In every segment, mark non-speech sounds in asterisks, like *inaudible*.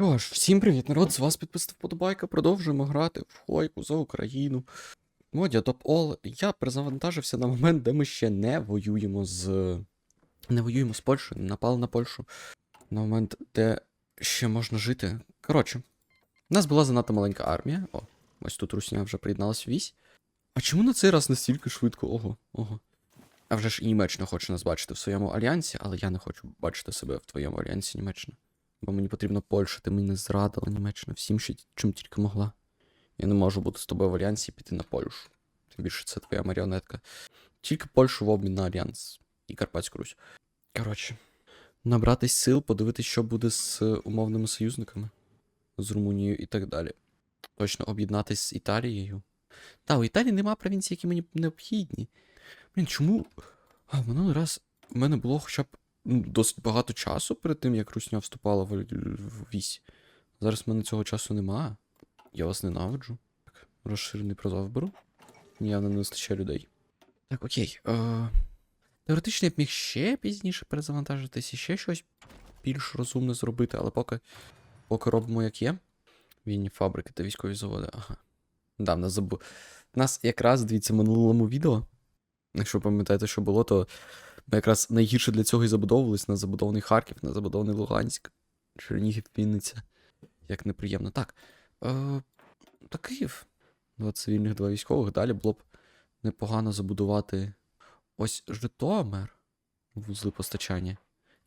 Що ж, всім привіт, народ, з вас підписав Подобайка. Продовжуємо грати в Хойку за Україну. Модя Топ Ол. Я перезавантажився на момент, де ми ще не воюємо з. Не воюємо з Польщею, не напали на Польщу. На момент, де ще можна жити. Коротше, у нас була занадто маленька армія. О, ось тут Русня вже приєдналась в вісь. А чому на цей раз настільки швидко? Ого, ого. А вже ж і Німеччина хоче нас бачити в своєму альянсі, але я не хочу бачити себе в твоєму альянсі, Німеччина. Бо мені потрібно Польща, ти мене зрадила Німеччина всім, що, чим тільки могла. Я не можу бути з тобою в альянсі і піти на Польщу. Тим більше це твоя маріонетка. Тільки Польщу в обмін на альянс і Карпатську Русь. Коротше, набратись сил, подивитись, що буде з умовними союзниками, з Румунією і так далі. Точно об'єднатись з Італією. Та, у Італії нема провінцій, які мені необхідні. Блін, чому? А, минулий раз в мене було хоча б досить багато часу перед тим, як Русня вступала в, вісь. Зараз в мене цього часу немає. Я вас ненавиджу. Так, розширений прозов беру. Явно не вистачає людей. Так, окей. Е, теоретично я б міг ще пізніше перезавантажитись і ще щось більш розумне зробити, але поки, поки робимо як є. Вільні фабрики та військові заводи. Ага. Да, нас забув. Нас якраз, дивіться, в минулому відео. Якщо пам'ятаєте, що було, то ми якраз найгірше для цього і забудовувались на забудований Харків, на забудований Луганськ, Чернігів, Вінниця. Як неприємно. Так. Е, та Київ. Два цивільних, два військових. Далі було б непогано забудувати ось Житомир, вузли постачання.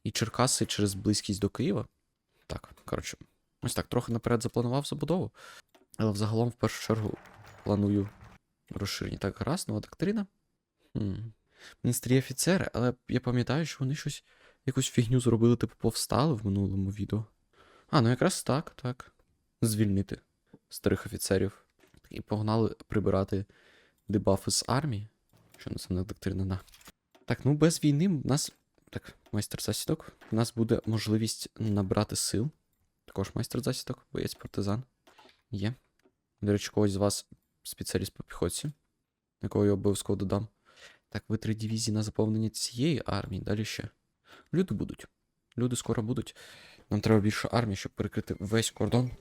І Черкаси через близькість до Києва. Так, коротше, ось так, трохи наперед запланував забудову. Але взагалом, в першу чергу, планую розширення. Так, гаразд, нова доктрина. Міністрі офіцери, але я пам'ятаю, що вони щось, якусь фігню зробили, типу повстали в минулому відео. А, ну якраз так, так. Звільнити старих офіцерів. І погнали прибирати дебафи з армії. Що на це доктрина на. Так, ну без війни в нас. Так, майстер засідок. У нас буде можливість набрати сил. Також майстер засідок, боєць партизан. Є. До речі, когось з вас спеціаліст по піхоті, якого я обов'язково додам. Так, ви три дивізії на заповнення цієї армії, далі ще. Люди будуть. Люди скоро будуть. Нам треба більше армії, щоб перекрити весь кордон.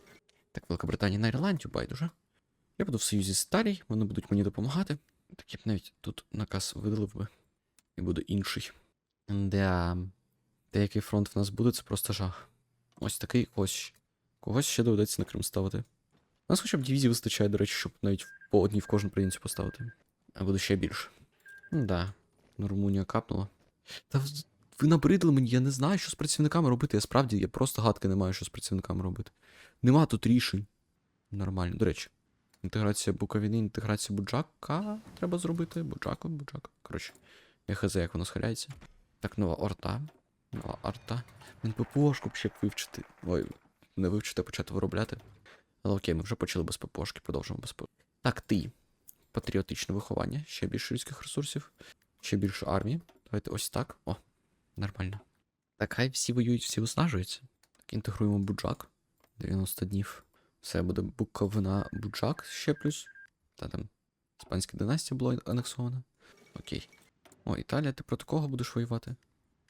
Так, Великобританія на Ірландію, байдуже. Я буду в союзі з Італією, вони будуть мені допомагати. Так я б навіть тут наказ видалив би. І буде інший. Да. Деякий фронт в нас буде, це просто жах. Ось такий ось. Когось ще доведеться на Крим ставити. У нас хоча б дивізії вистачає, до речі, щоб навіть по одній в кожну провінцію поставити. А буде ще більше. Ну да. Румунія капнула. Та ви набридли мені, я не знаю, що з працівниками робити. Я справді, я просто гадки не маю, що з працівниками робити. Нема тут рішень. Нормально. До речі, інтеграція Буковини, інтеграція Буджака треба зробити. Буджака, Буджака. Коротше, я хз, як воно схиляється. Так, нова орта. Нова арта. Він ППОшку ще вивчити. Ой, не вивчити, а почати виробляти. Але окей, ми вже почали без ППОшки, продовжуємо без ППО. Так, ти. Патріотичне виховання, ще більше людських ресурсів, ще більше армії. Давайте ось так. О, нормально. Так, хай всі воюють, всі виснажуються. Так, інтегруємо буджак. 90 днів. Все буде буковина буджак ще плюс. Та там іспанська династія була анексована. Окей. О, Італія, ти проти кого будеш воювати?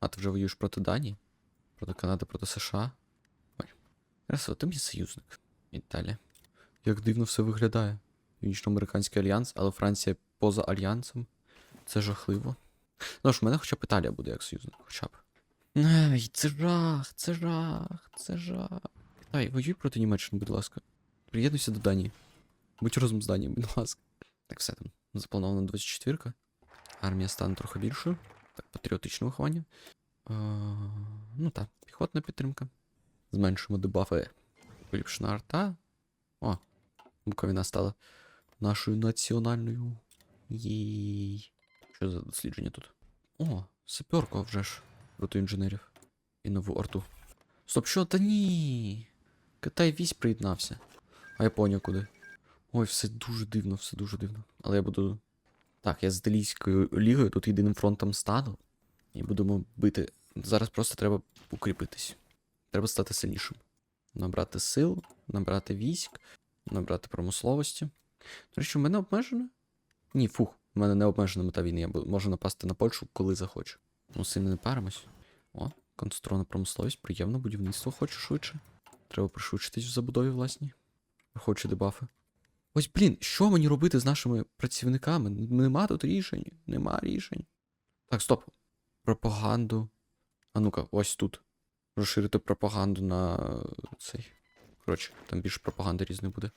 А, ти вже воюєш проти Данії? Проти Канади, проти США. Ой. Красиво, ти мій союзник. Італія. Як дивно все виглядає. Північноамериканський альянс, але Франція поза альянсом. Це жахливо. Ну ж, в мене хоча б Італія буде як союзник, хоча б. Ай, це жах, це жах, це жах. Ай, воюй проти Німеччини, будь ласка. Приєднуйся до Данії. Будь разом з Данією, будь ласка. Так, все там. Запланована 24-ка. Армія стане трохи більшою. Так, патріотичне виховання. Е, ну так, піхотна підтримка. Зменшуємо дебафи. Поліпшена арта. О, Буковина стала нашою національною. Їй. Що за дослідження тут? О, саперка вже ж проти інженерів. І нову арту. Стоп, що? Та ні. Китай вісь приєднався. А Японія куди? Ой, все дуже дивно, все дуже дивно. Але я буду. Так, я з Італійською лігою тут єдиним фронтом стану. І будемо бити. Зараз просто треба укріпитись. Треба стати сильнішим. Набрати сил, набрати військ, набрати промисловості. До речі, в мене обмежено? Ні, фух, в мене не обмежена мета війни. Я можу напасти на Польщу, коли захочу. Ну, сильно не паримось. О, концентрована промисловість, приємно, будівництво хочу швидше. Треба пришвидшитись в забудові власній. Враховуючи дебафи. Ось, блін, що мені робити з нашими працівниками? Нема тут рішень. Нема рішень. Так, стоп. Пропаганду. А ну-ка, ось тут. Розширити пропаганду на е, цей. Коротше, там більше пропаганди різної буде.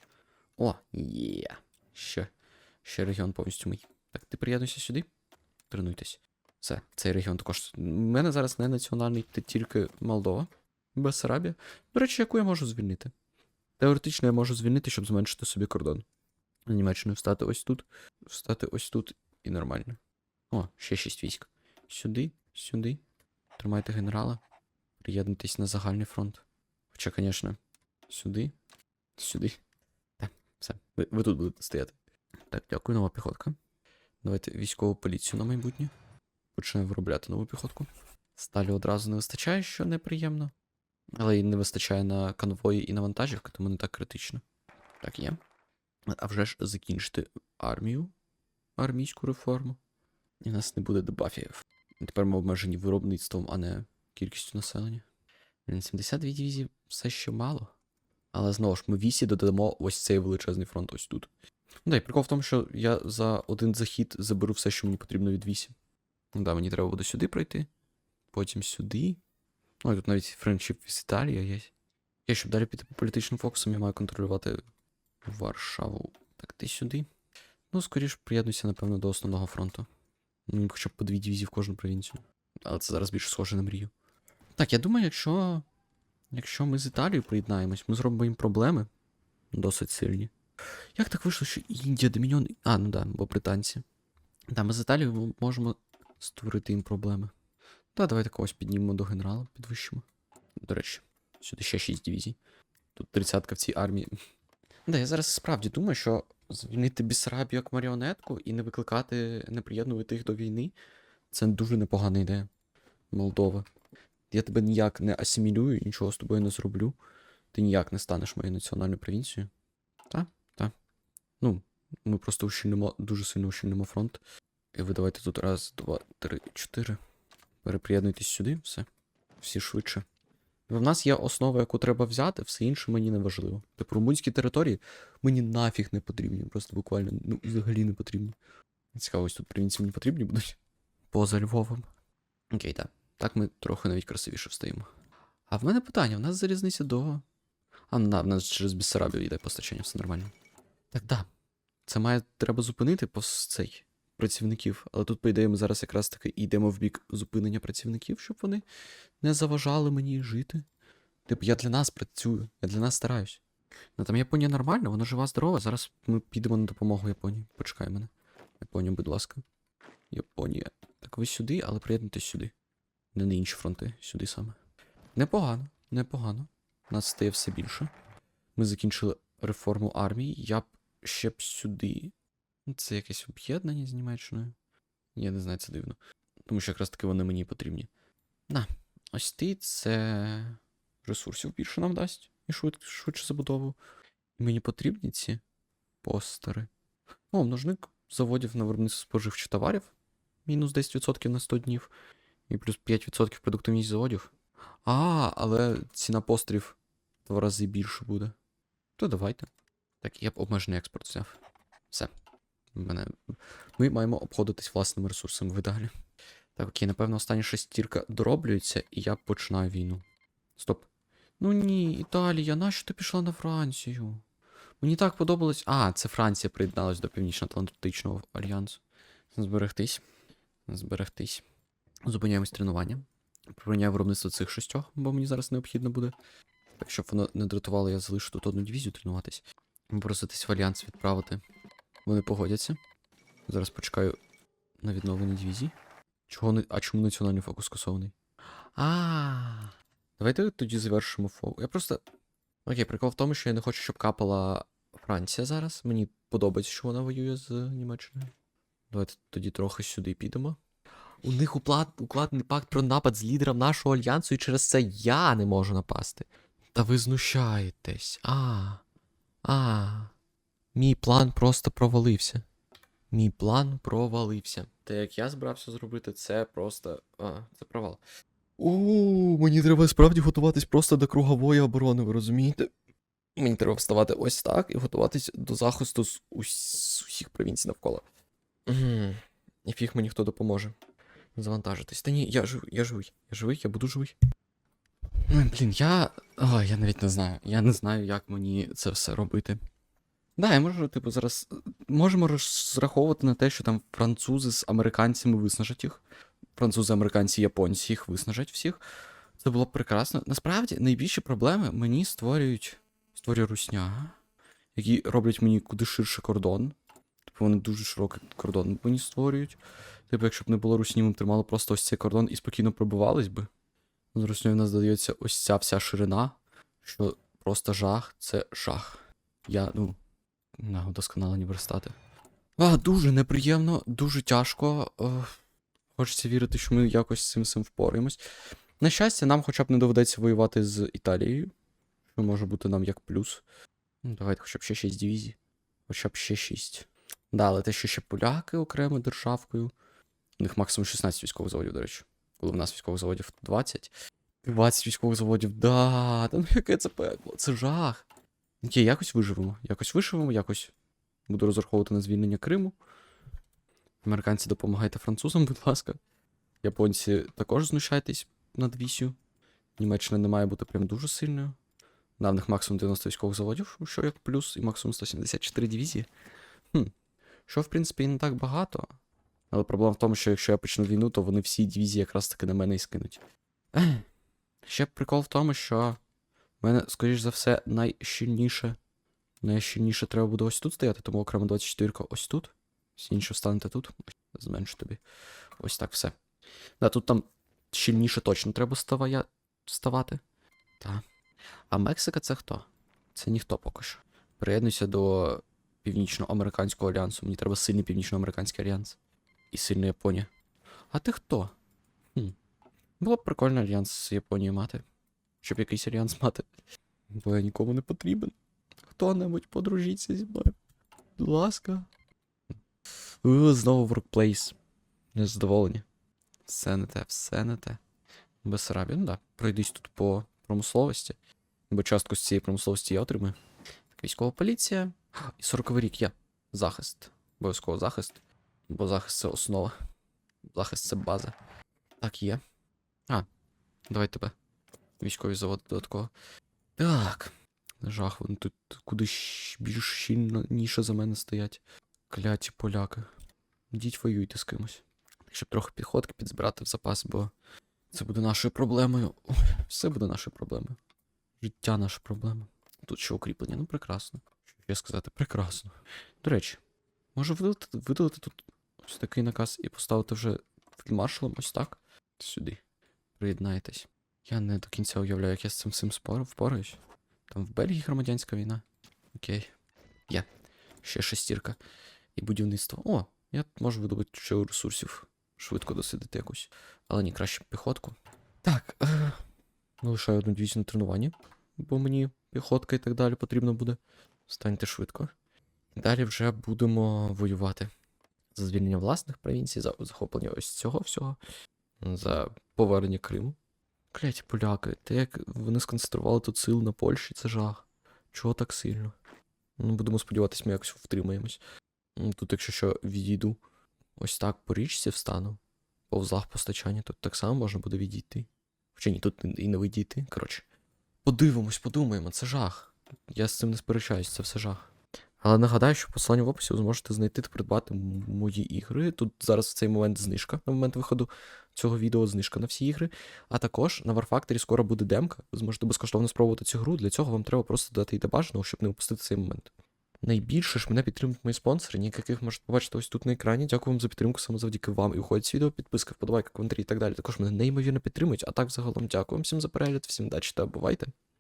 О, є. Ще. Ще регіон повністю мій. Так, ти приєднуйся сюди. Тренуйтесь. Все, цей регіон також. У мене зараз не національний, ти тільки Молдова. Бессарабія. До речі, яку я можу звільнити? Теоретично я можу звільнити, щоб зменшити собі кордон. Німеччину встати ось тут, встати ось тут і нормально. О, ще шість військ. Сюди, сюди. Тримайте генерала. Приєднуйтесь на загальний фронт. Хоча, звісно, сюди, сюди. Все. Ви, ви тут будете стояти. Так, дякую, нова піхотка. Давайте військову поліцію на майбутнє. Почнемо виробляти нову піхотку. Сталі одразу не вистачає, що неприємно. Але й не вистачає на конвої і на вантажівки, тому не так критично. Так є. А вже ж закінчити армію, армійську реформу. І в нас не буде дебафів. Тепер ми обмежені виробництвом, а не кількістю населення. 72 дивізії все ще мало. Але знову ж ми вісі додамо ось цей величезний фронт ось тут. Ну да, прикол в тому, що я за один захід заберу все, що мені потрібно від вісі. Ну да, мені треба буде сюди пройти, потім сюди. Ну, і тут навіть френдшіп з Італією є. Я, щоб далі піти по політичним фокусам, я маю контролювати Варшаву. Так, ти сюди. Ну, скоріш приєднуйся, напевно, до основного фронту. Ну, хоча б по дві дивізії в кожну провінцію. Але це зараз більше схоже на мрію. Так, я думаю, якщо. Якщо ми з Італією приєднаємось, ми зробимо їм проблеми досить сильні. Як так вийшло, що Індія, Домініон. А, ну да, бо британці. Да, ми з Італією можемо створити їм проблеми. Та, давайте когось піднімемо до генерала, підвищимо. До речі, сюди ще 6 дивізій. Тут тридцятка в цій армії. Да, я зараз справді думаю, що звільнити Бісарабію як маріонетку і не викликати, не приєднувати їх до війни це дуже непогана ідея. Молдова. Я тебе ніяк не асимілюю, нічого з тобою не зроблю. Ти ніяк не станеш моєю національною провінцією. Та? Та. Ну, ми просто ущільнимо, дуже сильно ущільнимо фронт. І ви давайте тут раз, два, три, чотири. Переприєднуйтесь сюди, все. Всі швидше. В нас є основа, яку треба взяти, все інше мені не важливо. Типу румунські території мені нафіг не потрібні. Просто буквально ну, взагалі не потрібні. Цікаво, ось тут провінції мені потрібні будуть. Поза Львовом. Окей, так. Так ми трохи навіть красивіше встаємо. А в мене питання: в нас залізниця до. А, на, в нас через Бессарабію йде постачання, все нормально. Так, да. Це має треба зупинити по цей працівників. Але тут, по ідеї, ми зараз якраз таки йдемо в бік зупинення працівників, щоб вони не заважали мені жити. Типу, я для нас працюю, я для нас стараюсь. Ну там Японія нормальна, вона жива, здорова. Зараз ми підемо на допомогу Японії. Почекай мене. Японія, будь ласка. Японія. Так ви сюди, але приєднуйтесь сюди. Не на інші фронти, сюди саме. Непогано, непогано. Нас стає все більше. Ми закінчили реформу армії. Я б ще б сюди. Ну, Це якесь об'єднання з Німеччиною. Я не знаю, це дивно. Тому що якраз таки вони мені потрібні. На, ось ти це ресурсів більше нам дасть і швид, швидше забудову. І мені потрібні ці постери. О, множник заводів на виробництво споживчих товарів. Мінус 10% на 100 днів. І плюс 5% продуктивність заводів. А, але ціна пострів два рази більше буде. То давайте. Так, я б обмежений експорт взяв. Все. Мене... Ми маємо обходитись власними ресурсами в ідеалі. Так, окей, напевно, остання шестірка дороблюється, і я починаю війну. Стоп. Ну ні, Італія, нащо ти пішла на Францію? Мені так подобалось. А, це Франція приєдналась до Північно-Атлантичного альянсу. Зберегтись. Зберегтись. Зупиняємось тренування. Припиняю виробництво цих шістьох, бо мені зараз необхідно буде. Так, щоб воно не дратувало, я залишу тут одну дивізію тренуватись. Попроситись в альянс відправити. Вони погодяться. Зараз почекаю на відновлення дивізії. Чого не. А чому національний фокус скасований? А. Давайте тоді завершимо фокус. Я просто. Окей, прикол в тому, що я не хочу, щоб капала Франція зараз. Мені подобається, що вона воює з Німеччиною. Давайте тоді трохи сюди підемо. У них уплат, укладений пакт про напад з лідером нашого альянсу, і через це я не можу напасти. Та ви знущаєтесь. А. А. Мій план просто провалився. Мій план провалився. Те, як я збирався зробити, це просто. А, це провал. О, мені треба справді готуватись просто до кругової оборони, ви розумієте? Мені треба вставати ось так і готуватись до захисту з ус- усіх провінцій навколо. І фіг мені хто допоможе. Завантажитись. Та ні, я живий, я живий. Я живий, я буду живий. Ну, блін, я. Ой, я навіть не знаю. Я не знаю, як мені це все робити. Да, я можу, типу, зараз. Можемо розраховувати на те, що там французи з американцями виснажать їх. Французи, американці, японці їх виснажать всіх. Це було б прекрасно. Насправді, найбільші проблеми мені створюють. Створює русня, які роблять мені куди ширше кордон. Типу, вони дуже широкий кордон мені створюють. Типу, якщо б не було русні, ми тримали просто ось цей кордон і спокійно пробивались би. З руснею в нас додається ось ця вся ширина, що просто жах, це жах. Я, ну, на удосконалені верстати. А, дуже неприємно, дуже тяжко. Е, хочеться вірити, що ми якось з цим всім впораємось. На щастя, нам хоча б не доведеться воювати з Італією, що може бути нам як плюс. Ну, давайте хоча б ще 6 дивізій. Хоча б ще 6. Да, але те, що ще поляки окремо державкою. У них максимум 16 військових заводів, до речі. Коли в нас військових заводів 20. 20 військових заводів, да, та ну яке це пекло, це жах. Окей, якось виживемо. Якось виживемо, якось буду розраховувати на звільнення Криму. Американці допомагайте французам, будь ласка. Японці також знущайтесь над вісю. Німеччина не має бути прям дуже сильною. В них максимум 90 військових заводів, що як плюс, і максимум 174 дивізії. Хм. Що, в принципі, і не так багато. Але проблема в тому, що якщо я почну війну, то вони всі дивізії якраз таки на мене і скинуть. *clears throat* Ще прикол в тому, що в мене, скоріш за все, найщільніше. Найщільніше треба буде ось тут стояти, тому окремо 24 ось тут. Всі інші встанете тут. Зменшу тобі. Ось так все. Да, тут там щільніше точно треба ставая... ставати. Так. А Мексика це хто? Це ніхто поки що. Приєднуйся до Північноамериканського альянсу. Мені треба сильний північноамериканський альянс. І сильна Японія. А ти хто? Хм. Було б прикольно альянс з Японією мати. Щоб якийсь альянс мати. Бо я нікому не потрібен. Хто-небудь подружіться зі мною. Будь ласка. У, знову workplace. Незадоволені. Все не те, все не те. Бесарабія, ну да. Пройдись тут по промисловості. Бо частку з цієї промисловості я отримаю. Так, військова поліція. І 40 рік є. Захист. Обов'язково захист. Бо захист це основа. Захист це база. Так, є. А, давай тебе. Військові заводи додатково. Так. Жах, вони тут куди більш щільніше за мене стоять. Кляті поляки. Ідіть воюйте з кимось. Щоб трохи підходки підзбирати в запас, бо це буде нашою проблемою. Ой, все буде нашою проблемою. Життя наша проблема. Тут ще укріплення, ну прекрасно. Що ще сказати, прекрасно. До речі, може видалити, видалити тут ось такий наказ і поставити вже фільдмаршалом ось так. Сюди. Приєднайтесь. Я не до кінця уявляю, як я з цим всім впораюсь. Там в Бельгії громадянська війна. Окей. Є. Ще шестірка. І будівництво. О, я можу видобути ще ресурсів. Швидко досидити якусь. Але ні, краще піхотку. Так. Е- лишаю одну дивізію на тренуванні, бо мені піхотка і так далі потрібно буде. Станьте швидко. Далі вже будемо воювати. За звільнення власних провінцій, за захоплення ось цього всього, за повернення Криму. Кляті поляки, те як вони сконцентрували тут сил на Польщі, це жах. Чого так сильно? Ну, будемо сподіватися, ми якось втримаємось. Тут, якщо що, відійду. Ось так по річці встану. По вузлах постачання, тут так само можна буде відійти. Хоча ні, тут і не відійти. Коротше. Подивимось, подумаємо, це жах. Я з цим не сперечаюсь, це все жах. Але нагадаю, що посилання в описі ви зможете знайти та придбати мої ігри. Тут зараз в цей момент знижка на момент виходу цього відео знижка на всі ігри. А також на Warfactory скоро буде демка. Ви зможете безкоштовно спробувати цю гру. Для цього вам треба просто додати до бажаного, щоб не упустити цей момент. Найбільше ж мене підтримують мої спонсори, яких можете побачити ось тут на екрані. Дякую вам за підтримку саме завдяки вам. І уходять з відео, підписка, вподобайка, коментарі і так далі. Також мене неймовірно підтримують. А так загалом дякую всім за перегляд, всім удачі та бувайте.